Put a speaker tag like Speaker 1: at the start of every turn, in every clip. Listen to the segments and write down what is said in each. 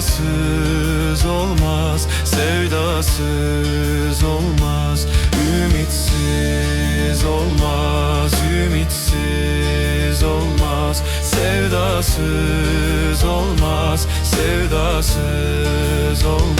Speaker 1: Sevdasız olmaz, sevdasız olmaz. Ümitsiz olmaz, ümitsiz olmaz. Sevdasız olmaz, sevdasız olmaz.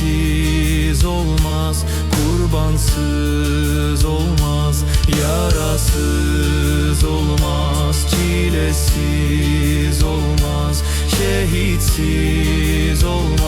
Speaker 1: Sensiz olmaz, kurbansız olmaz Yarasız olmaz, çilesiz olmaz Şehitsiz olmaz.